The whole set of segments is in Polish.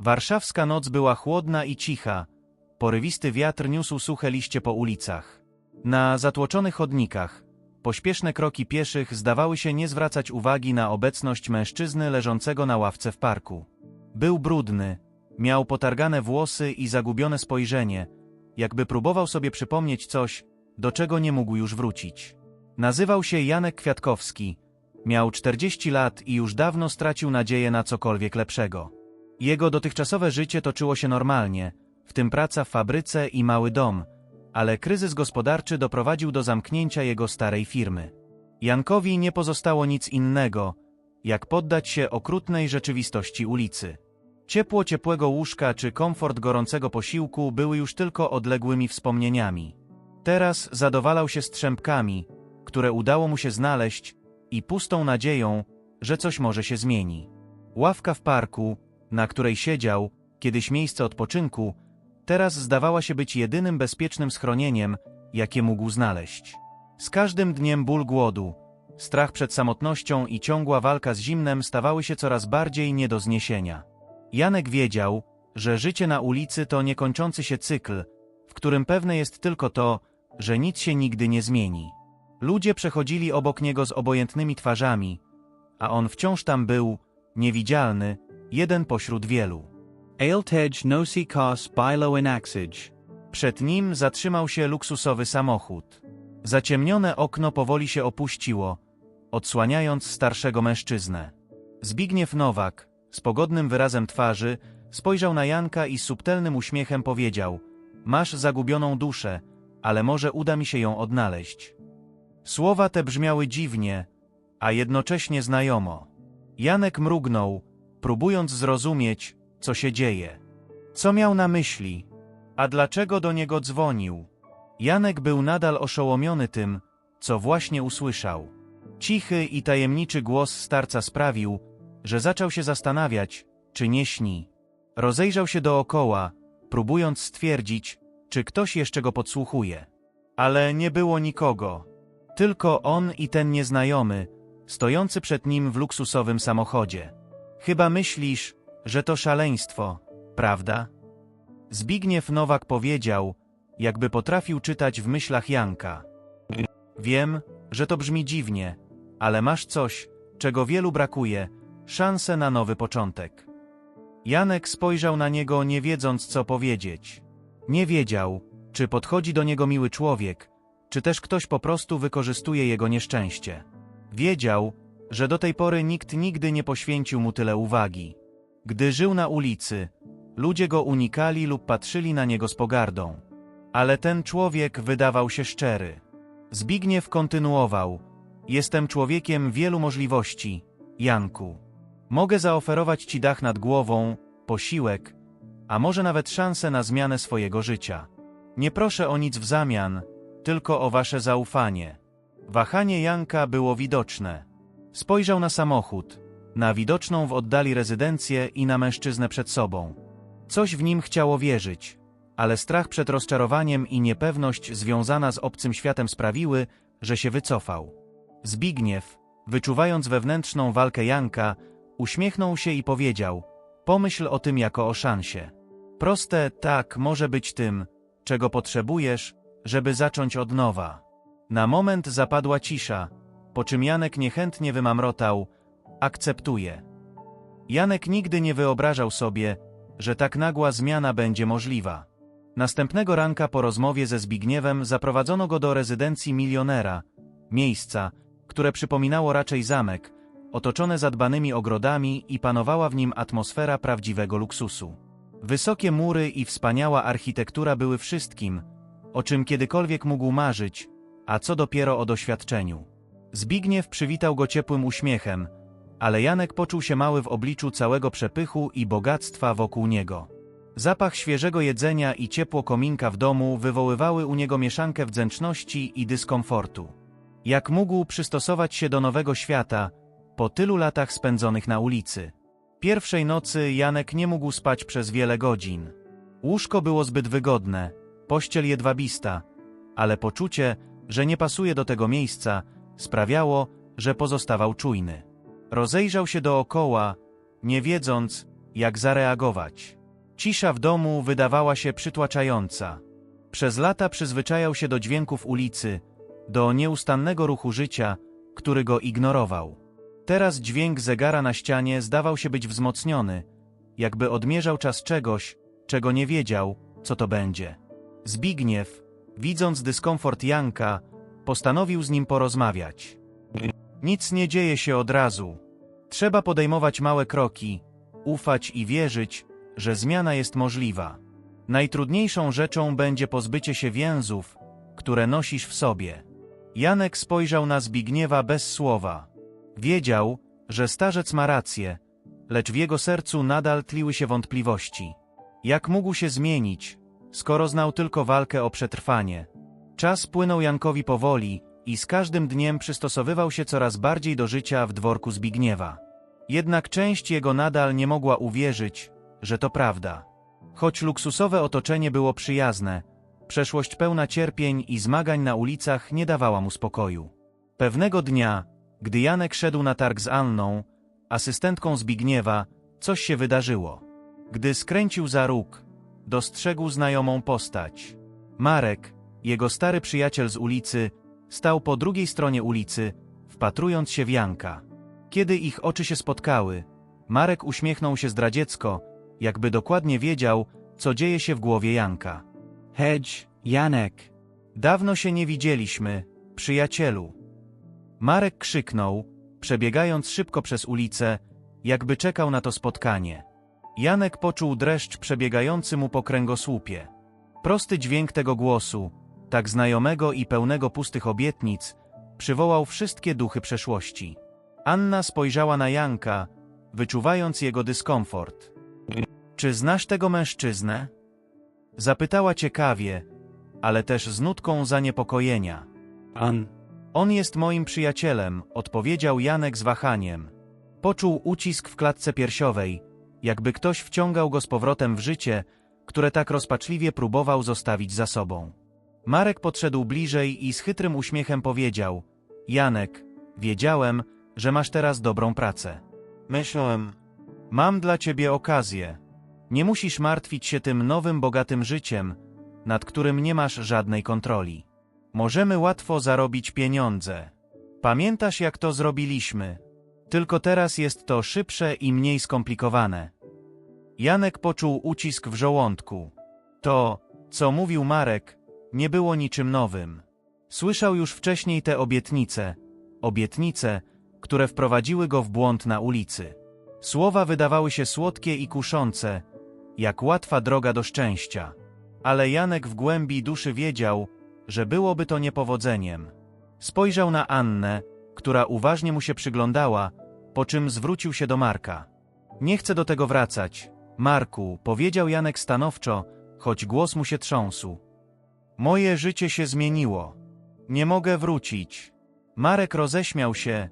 Warszawska noc była chłodna i cicha. Porywisty wiatr niósł suche liście po ulicach. Na zatłoczonych chodnikach pośpieszne kroki pieszych zdawały się nie zwracać uwagi na obecność mężczyzny leżącego na ławce w parku. Był brudny, miał potargane włosy i zagubione spojrzenie, jakby próbował sobie przypomnieć coś, do czego nie mógł już wrócić. Nazywał się Janek Kwiatkowski, miał 40 lat i już dawno stracił nadzieję na cokolwiek lepszego. Jego dotychczasowe życie toczyło się normalnie, w tym praca w fabryce i mały dom, ale kryzys gospodarczy doprowadził do zamknięcia jego starej firmy. Jankowi nie pozostało nic innego, jak poddać się okrutnej rzeczywistości ulicy. Ciepło ciepłego łóżka czy komfort gorącego posiłku były już tylko odległymi wspomnieniami. Teraz zadowalał się strzępkami, które udało mu się znaleźć, i pustą nadzieją, że coś może się zmieni. Ławka w parku, na której siedział, kiedyś miejsce odpoczynku, teraz zdawała się być jedynym bezpiecznym schronieniem, jakie mógł znaleźć. Z każdym dniem ból głodu, strach przed samotnością i ciągła walka z zimnem stawały się coraz bardziej nie do zniesienia. Janek wiedział, że życie na ulicy to niekończący się cykl, w którym pewne jest tylko to, że nic się nigdy nie zmieni. Ludzie przechodzili obok niego z obojętnymi twarzami, a on wciąż tam był, niewidzialny, jeden pośród wielu. Ailtej nosi kos in axage. Przed nim zatrzymał się luksusowy samochód. Zaciemnione okno powoli się opuściło, odsłaniając starszego mężczyznę. Zbigniew Nowak, z pogodnym wyrazem twarzy, spojrzał na Janka i subtelnym uśmiechem powiedział: Masz zagubioną duszę, ale może uda mi się ją odnaleźć. Słowa te brzmiały dziwnie, a jednocześnie znajomo. Janek mrugnął, próbując zrozumieć, co się dzieje. Co miał na myśli? A dlaczego do niego dzwonił? Janek był nadal oszołomiony tym, co właśnie usłyszał. Cichy i tajemniczy głos starca sprawił, że zaczął się zastanawiać, czy nie śni. Rozejrzał się dookoła, próbując stwierdzić, czy ktoś jeszcze go podsłuchuje. Ale nie było nikogo. Tylko on i ten nieznajomy, stojący przed nim w luksusowym samochodzie. Chyba myślisz, że to szaleństwo, prawda? Zbigniew Nowak powiedział, jakby potrafił czytać w myślach Janka. Wiem, że to brzmi dziwnie, ale masz coś, czego wielu brakuje, szansę na nowy początek. Janek spojrzał na niego, nie wiedząc, co powiedzieć. Nie wiedział, czy podchodzi do niego miły człowiek, czy też ktoś po prostu wykorzystuje jego nieszczęście. Wiedział, że do tej pory nikt nigdy nie poświęcił mu tyle uwagi. Gdy żył na ulicy, ludzie go unikali lub patrzyli na niego z pogardą. Ale ten człowiek wydawał się szczery. Zbigniew kontynuował: Jestem człowiekiem wielu możliwości, Janku. Mogę zaoferować ci dach nad głową, posiłek, a może nawet szansę na zmianę swojego życia. Nie proszę o nic w zamian, tylko o wasze zaufanie. Wahanie Janka było widoczne. Spojrzał na samochód, na widoczną w oddali rezydencję i na mężczyznę przed sobą. Coś w nim chciało wierzyć, ale strach przed rozczarowaniem i niepewność związana z obcym światem sprawiły, że się wycofał. Zbigniew, wyczuwając wewnętrzną walkę Janka, uśmiechnął się i powiedział: Pomyśl o tym jako o szansie. Proste, tak, może być tym, czego potrzebujesz, żeby zacząć od nowa. Na moment zapadła cisza, po czym Janek niechętnie wymamrotał: Akceptuję. Janek nigdy nie wyobrażał sobie, że tak nagła zmiana będzie możliwa. Następnego ranka po rozmowie ze Zbigniewem zaprowadzono go do rezydencji milionera, miejsca, które przypominało raczej zamek, otoczone zadbanymi ogrodami i panowała w nim atmosfera prawdziwego luksusu. Wysokie mury i wspaniała architektura były wszystkim, o czym kiedykolwiek mógł marzyć, a co dopiero o doświadczeniu. Zbigniew przywitał go ciepłym uśmiechem, ale Janek poczuł się mały w obliczu całego przepychu i bogactwa wokół niego. Zapach świeżego jedzenia i ciepło kominka w domu wywoływały u niego mieszankę wdzięczności i dyskomfortu. Jak mógł przystosować się do nowego świata, po tylu latach spędzonych na ulicy? Pierwszej nocy Janek nie mógł spać przez wiele godzin. Łóżko było zbyt wygodne, pościel jedwabista, ale poczucie, że nie pasuje do tego miejsca, sprawiało, że pozostawał czujny. Rozejrzał się dookoła, nie wiedząc, jak zareagować. Cisza w domu wydawała się przytłaczająca. Przez lata przyzwyczajał się do dźwięków ulicy, do nieustannego ruchu życia, który go ignorował. Teraz dźwięk zegara na ścianie zdawał się być wzmocniony, jakby odmierzał czas czegoś, czego nie wiedział, co to będzie. Zbigniew, widząc dyskomfort Janka, postanowił z nim porozmawiać. Nic nie dzieje się od razu. Trzeba podejmować małe kroki, ufać i wierzyć, że zmiana jest możliwa. Najtrudniejszą rzeczą będzie pozbycie się więzów, które nosisz w sobie. Janek spojrzał na Zbigniewa bez słowa. Wiedział, że starzec ma rację, lecz w jego sercu nadal tliły się wątpliwości. Jak mógł się zmienić, skoro znał tylko walkę o przetrwanie? Czas płynął Jankowi powoli i z każdym dniem przystosowywał się coraz bardziej do życia w dworku Zbigniewa. Jednak część jego nadal nie mogła uwierzyć, że to prawda. Choć luksusowe otoczenie było przyjazne, przeszłość pełna cierpień i zmagań na ulicach nie dawała mu spokoju. Pewnego dnia, gdy Janek szedł na targ z Anną, asystentką Zbigniewa, coś się wydarzyło. Gdy skręcił za róg, dostrzegł znajomą postać. Marek, jego stary przyjaciel z ulicy, stał po drugiej stronie ulicy, wpatrując się w Janka. Kiedy ich oczy się spotkały, Marek uśmiechnął się zdradziecko, jakby dokładnie wiedział, co dzieje się w głowie Janka. Hedge, Janek. Dawno się nie widzieliśmy, przyjacielu. Marek krzyknął, przebiegając szybko przez ulicę, jakby czekał na to spotkanie. Janek poczuł dreszcz przebiegający mu po kręgosłupie. Prosty dźwięk tego głosu, tak znajomego i pełnego pustych obietnic, przywołał wszystkie duchy przeszłości. Anna spojrzała na Janka, wyczuwając jego dyskomfort. Czy znasz tego mężczyznę? Zapytała ciekawie, ale też z nutką zaniepokojenia. An. On jest moim przyjacielem, odpowiedział Janek z wahaniem. Poczuł ucisk w klatce piersiowej, jakby ktoś wciągał go z powrotem w życie, które tak rozpaczliwie próbował zostawić za sobą. Marek podszedł bliżej i z chytrym uśmiechem powiedział: Janek, wiedziałem, że masz teraz dobrą pracę. Myślałem. Mam dla ciebie okazję. Nie musisz martwić się tym nowym, bogatym życiem, nad którym nie masz żadnej kontroli. Możemy łatwo zarobić pieniądze. Pamiętasz, jak to zrobiliśmy? Tylko teraz jest to szybsze i mniej skomplikowane. Janek poczuł ucisk w żołądku. To, co mówił Marek, nie było niczym nowym. Słyszał już wcześniej te obietnice, obietnice, które wprowadziły go w błąd na ulicy. Słowa wydawały się słodkie i kuszące, jak łatwa droga do szczęścia. Ale Janek w głębi duszy wiedział, że byłoby to niepowodzeniem. Spojrzał na Annę, która uważnie mu się przyglądała, po czym zwrócił się do Marka. Nie chcę do tego wracać. Marku, powiedział Janek stanowczo, choć głos mu się trząsł. Moje życie się zmieniło. Nie mogę wrócić. Marek roześmiał się,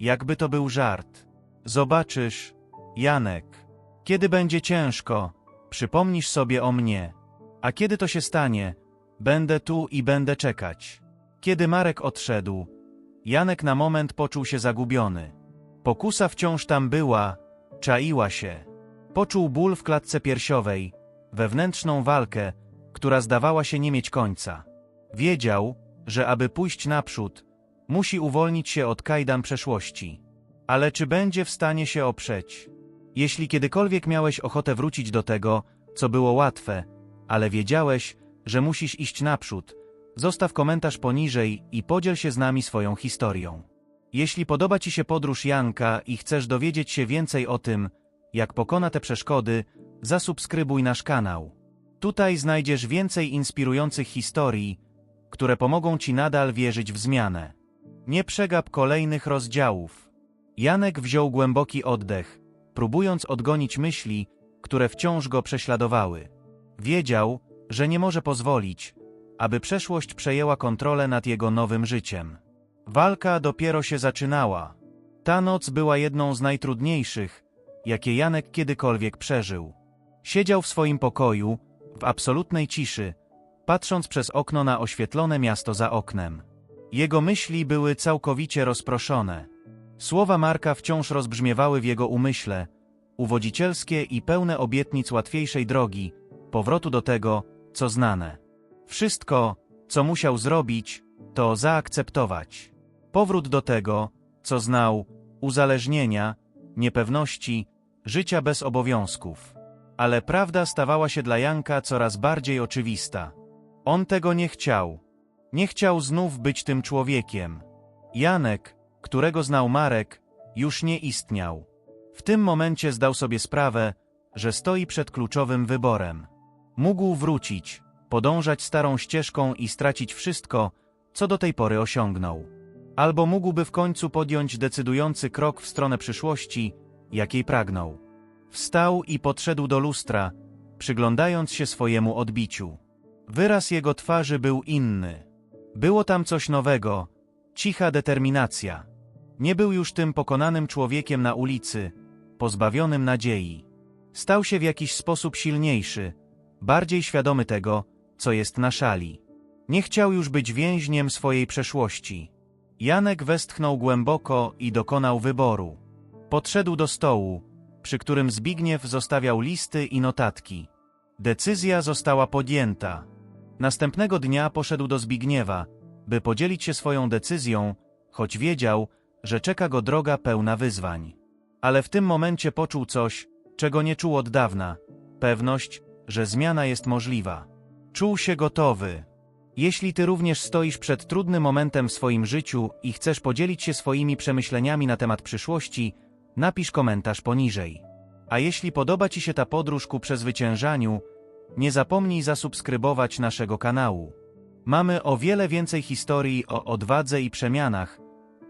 jakby to był żart. Zobaczysz, Janek, kiedy będzie ciężko, przypomnisz sobie o mnie. A kiedy to się stanie, będę tu i będę czekać. Kiedy Marek odszedł, Janek na moment poczuł się zagubiony. Pokusa wciąż tam była, czaiła się. Poczuł ból w klatce piersiowej, wewnętrzną walkę, która zdawała się nie mieć końca. Wiedział, że aby pójść naprzód, musi uwolnić się od kajdan przeszłości. Ale czy będzie w stanie się oprzeć? Jeśli kiedykolwiek miałeś ochotę wrócić do tego, co było łatwe, ale wiedziałeś, że musisz iść naprzód, zostaw komentarz poniżej i podziel się z nami swoją historią. Jeśli podoba Ci się podróż Janka i chcesz dowiedzieć się więcej o tym, jak pokona te przeszkody, zasubskrybuj nasz kanał. Tutaj znajdziesz więcej inspirujących historii, które pomogą Ci nadal wierzyć w zmianę. Nie przegap kolejnych rozdziałów. Janek wziął głęboki oddech, próbując odgonić myśli, które wciąż go prześladowały. Wiedział, że nie może pozwolić, aby przeszłość przejęła kontrolę nad jego nowym życiem. Walka dopiero się zaczynała. Ta noc była jedną z najtrudniejszych, jakie Janek kiedykolwiek przeżył. Siedział w swoim pokoju, w absolutnej ciszy, patrząc przez okno na oświetlone miasto za oknem. Jego myśli były całkowicie rozproszone. Słowa Marka wciąż rozbrzmiewały w jego umyśle, uwodzicielskie i pełne obietnic łatwiejszej drogi, powrotu do tego, co znane. Wszystko, co musiał zrobić, to zaakceptować. Powrót do tego, co znał, uzależnienia, niepewności, życia bez obowiązków. Ale prawda stawała się dla Janka coraz bardziej oczywista. On tego nie chciał. Nie chciał znów być tym człowiekiem. Janek, którego znał Marek, już nie istniał. W tym momencie zdał sobie sprawę, że stoi przed kluczowym wyborem. Mógł wrócić, podążać starą ścieżką i stracić wszystko, co do tej pory osiągnął. Albo mógłby w końcu podjąć decydujący krok w stronę przyszłości, jakiej pragnął. Wstał i podszedł do lustra, przyglądając się swojemu odbiciu. Wyraz jego twarzy był inny. Było tam coś nowego, cicha determinacja. Nie był już tym pokonanym człowiekiem na ulicy, pozbawionym nadziei. Stał się w jakiś sposób silniejszy, bardziej świadomy tego, co jest na szali. Nie chciał już być więźniem swojej przeszłości. Janek westchnął głęboko i dokonał wyboru. Podszedł do stołu, przy którym Zbigniew zostawiał listy i notatki. Decyzja została podjęta. Następnego dnia poszedł do Zbigniewa, by podzielić się swoją decyzją, choć wiedział, że czeka go droga pełna wyzwań. Ale w tym momencie poczuł coś, czego nie czuł od dawna pewność, że zmiana jest możliwa. Czuł się gotowy. Jeśli ty również stoisz przed trudnym momentem w swoim życiu i chcesz podzielić się swoimi przemyśleniami na temat przyszłości, napisz komentarz poniżej. A jeśli podoba Ci się ta podróż ku przezwyciężaniu, nie zapomnij zasubskrybować naszego kanału. Mamy o wiele więcej historii o odwadze i przemianach,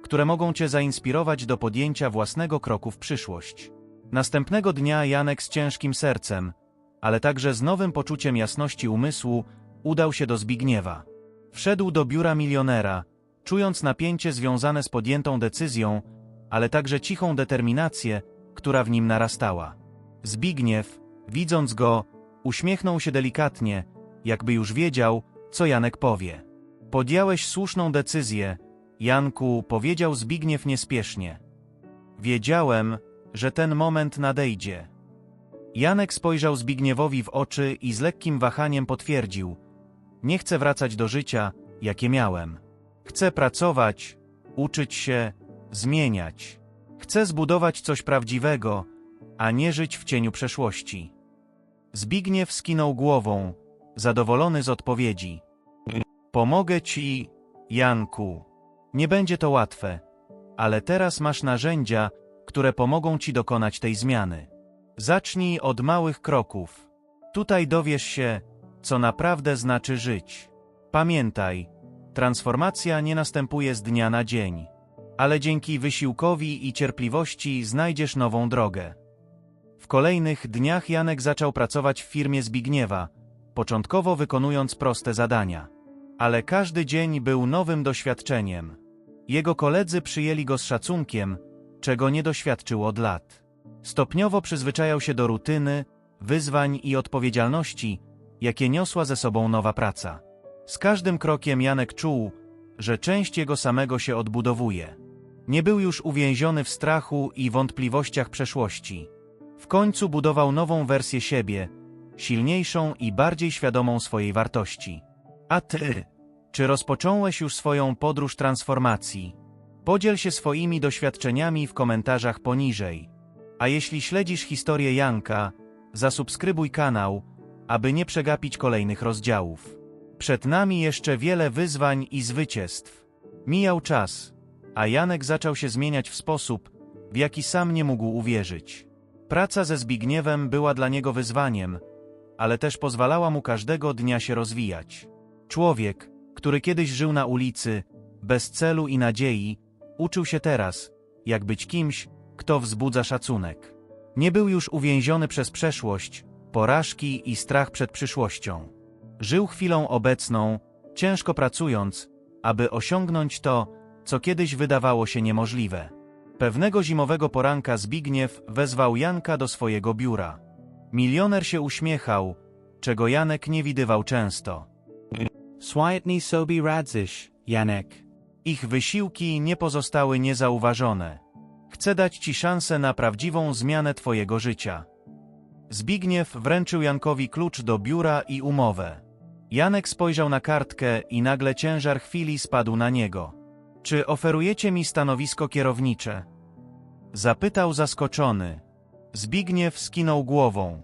które mogą Cię zainspirować do podjęcia własnego kroku w przyszłość. Następnego dnia Janek z ciężkim sercem, ale także z nowym poczuciem jasności umysłu, udał się do Zbigniewa. Wszedł do biura milionera, czując napięcie związane z podjętą decyzją, ale także cichą determinację, która w nim narastała. Zbigniew, widząc go, uśmiechnął się delikatnie, jakby już wiedział, co Janek powie. Podjąłeś słuszną decyzję, Janku, powiedział Zbigniew niespiesznie. Wiedziałem, że ten moment nadejdzie. Janek spojrzał Zbigniewowi w oczy i z lekkim wahaniem potwierdził: Nie chcę wracać do życia, jakie miałem. Chcę pracować, uczyć się, zmieniać. Chcę zbudować coś prawdziwego, a nie żyć w cieniu przeszłości. Zbigniew skinął głową, zadowolony z odpowiedzi. Pomogę ci, Janku. Nie będzie to łatwe, ale teraz masz narzędzia, które pomogą ci dokonać tej zmiany. Zacznij od małych kroków. Tutaj dowiesz się, co naprawdę znaczy żyć. Pamiętaj, transformacja nie następuje z dnia na dzień, ale dzięki wysiłkowi i cierpliwości znajdziesz nową drogę. W kolejnych dniach Janek zaczął pracować w firmie Zbigniewa, początkowo wykonując proste zadania. Ale każdy dzień był nowym doświadczeniem. Jego koledzy przyjęli go z szacunkiem, czego nie doświadczył od lat. Stopniowo przyzwyczajał się do rutyny, wyzwań i odpowiedzialności, jakie niosła ze sobą nowa praca. Z każdym krokiem Janek czuł, że część jego samego się odbudowuje. Nie był już uwięziony w strachu i wątpliwościach przeszłości. W końcu budował nową wersję siebie, silniejszą i bardziej świadomą swojej wartości. A ty, czy rozpocząłeś już swoją podróż transformacji? Podziel się swoimi doświadczeniami w komentarzach poniżej. A jeśli śledzisz historię Janka, zasubskrybuj kanał, aby nie przegapić kolejnych rozdziałów. Przed nami jeszcze wiele wyzwań i zwycięstw. Mijał czas, a Janek zaczął się zmieniać w sposób, w jaki sam nie mógł uwierzyć. Praca ze Zbigniewem była dla niego wyzwaniem, ale też pozwalała mu każdego dnia się rozwijać. Człowiek, który kiedyś żył na ulicy, bez celu i nadziei, uczył się teraz, jak być kimś, kto wzbudza szacunek. Nie był już uwięziony przez przeszłość, porażki i strach przed przyszłością. Żył chwilą obecną, ciężko pracując, aby osiągnąć to, co kiedyś wydawało się niemożliwe. Pewnego zimowego poranka Zbigniew wezwał Janka do swojego biura. Milioner się uśmiechał, czego Janek nie widywał często. Swietny sobie radzisz, Janek. Ich wysiłki nie pozostały niezauważone. Chcę dać ci szansę na prawdziwą zmianę twojego życia. Zbigniew wręczył Jankowi klucz do biura i umowę. Janek spojrzał na kartkę i nagle ciężar chwili spadł na niego. Czy oferujecie mi stanowisko kierownicze? Zapytał zaskoczony. Zbigniew skinął głową.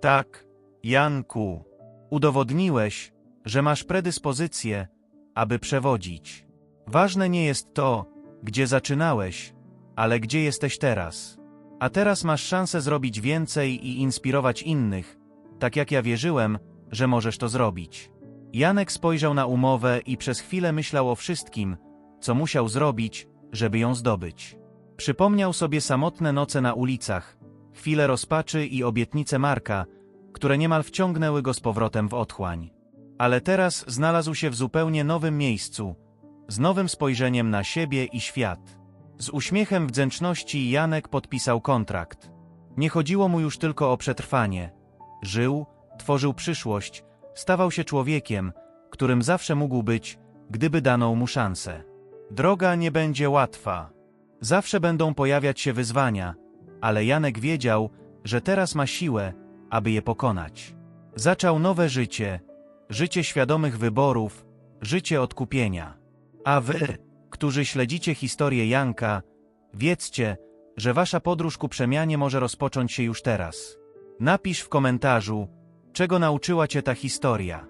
Tak, Janku. Udowodniłeś, że masz predyspozycję, aby przewodzić. Ważne nie jest to, gdzie zaczynałeś, ale gdzie jesteś teraz. A teraz masz szansę zrobić więcej i inspirować innych, tak jak ja wierzyłem, że możesz to zrobić. Janek spojrzał na umowę i przez chwilę myślał o wszystkim, co musiał zrobić, żeby ją zdobyć. Przypomniał sobie samotne noce na ulicach, chwile rozpaczy i obietnice Marka, które niemal wciągnęły go z powrotem w otchłań. Ale teraz znalazł się w zupełnie nowym miejscu, z nowym spojrzeniem na siebie i świat. Z uśmiechem wdzięczności Janek podpisał kontrakt. Nie chodziło mu już tylko o przetrwanie. Żył, tworzył przyszłość, stawał się człowiekiem, którym zawsze mógł być, gdyby dano mu szansę. Droga nie będzie łatwa. Zawsze będą pojawiać się wyzwania, ale Janek wiedział, że teraz ma siłę, aby je pokonać. Zaczął nowe życie, życie świadomych wyborów, życie odkupienia. A wy, którzy śledzicie historię Janka, wiedzcie, że wasza podróż ku przemianie może rozpocząć się już teraz. Napisz w komentarzu, czego nauczyła cię ta historia.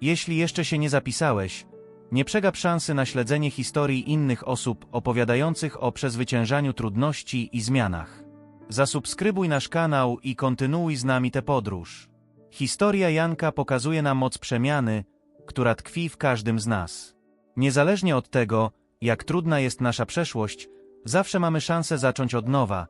Jeśli jeszcze się nie zapisałeś, nie przegap szansy na śledzenie historii innych osób opowiadających o przezwyciężaniu trudności i zmianach. Zasubskrybuj nasz kanał i kontynuuj z nami tę podróż. Historia Janka pokazuje nam moc przemiany, która tkwi w każdym z nas. Niezależnie od tego, jak trudna jest nasza przeszłość, zawsze mamy szansę zacząć od nowa,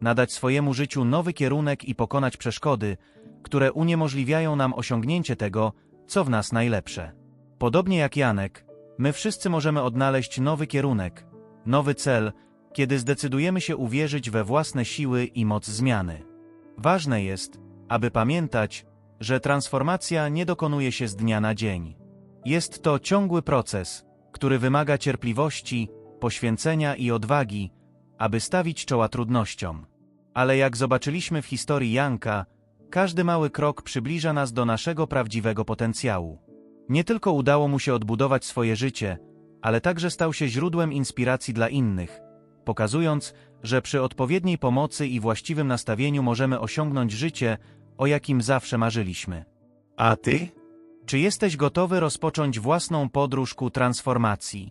nadać swojemu życiu nowy kierunek i pokonać przeszkody, które uniemożliwiają nam osiągnięcie tego, co w nas najlepsze. Podobnie jak Janek, my wszyscy możemy odnaleźć nowy kierunek, nowy cel, kiedy zdecydujemy się uwierzyć we własne siły i moc zmiany. Ważne jest, aby pamiętać, że transformacja nie dokonuje się z dnia na dzień. Jest to ciągły proces, który wymaga cierpliwości, poświęcenia i odwagi, aby stawić czoła trudnościom. Ale jak zobaczyliśmy w historii Janka, każdy mały krok przybliża nas do naszego prawdziwego potencjału. Nie tylko udało mu się odbudować swoje życie, ale także stał się źródłem inspiracji dla innych, pokazując, że przy odpowiedniej pomocy i właściwym nastawieniu możemy osiągnąć życie, o jakim zawsze marzyliśmy. A ty? Czy jesteś gotowy rozpocząć własną podróż ku transformacji?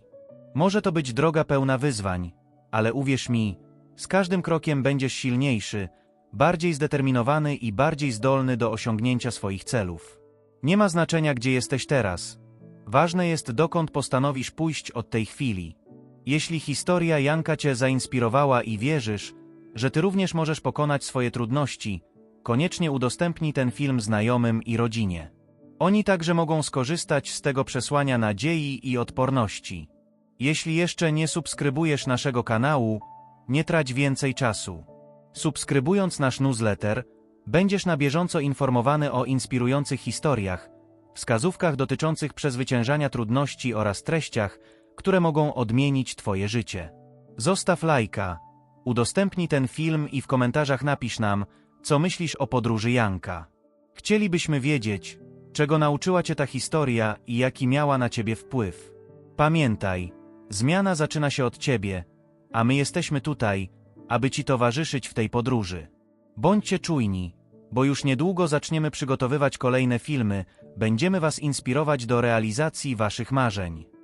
Może to być droga pełna wyzwań, ale uwierz mi, z każdym krokiem będziesz silniejszy, bardziej zdeterminowany i bardziej zdolny do osiągnięcia swoich celów. Nie ma znaczenia, gdzie jesteś teraz. Ważne jest, dokąd postanowisz pójść od tej chwili. Jeśli historia Janka cię zainspirowała i wierzysz, że ty również możesz pokonać swoje trudności, koniecznie udostępnij ten film znajomym i rodzinie. Oni także mogą skorzystać z tego przesłania nadziei i odporności. Jeśli jeszcze nie subskrybujesz naszego kanału, nie trać więcej czasu. Subskrybując nasz newsletter, będziesz na bieżąco informowany o inspirujących historiach, wskazówkach dotyczących przezwyciężania trudności oraz treściach, które mogą odmienić Twoje życie. Zostaw lajka, udostępnij ten film i w komentarzach napisz nam, co myślisz o podróży Janka. Chcielibyśmy wiedzieć, czego nauczyła Cię ta historia i jaki miała na Ciebie wpływ. Pamiętaj, zmiana zaczyna się od Ciebie, a my jesteśmy tutaj, aby Ci towarzyszyć w tej podróży. Bądźcie czujni, bo już niedługo zaczniemy przygotowywać kolejne filmy, będziemy Was inspirować do realizacji Waszych marzeń.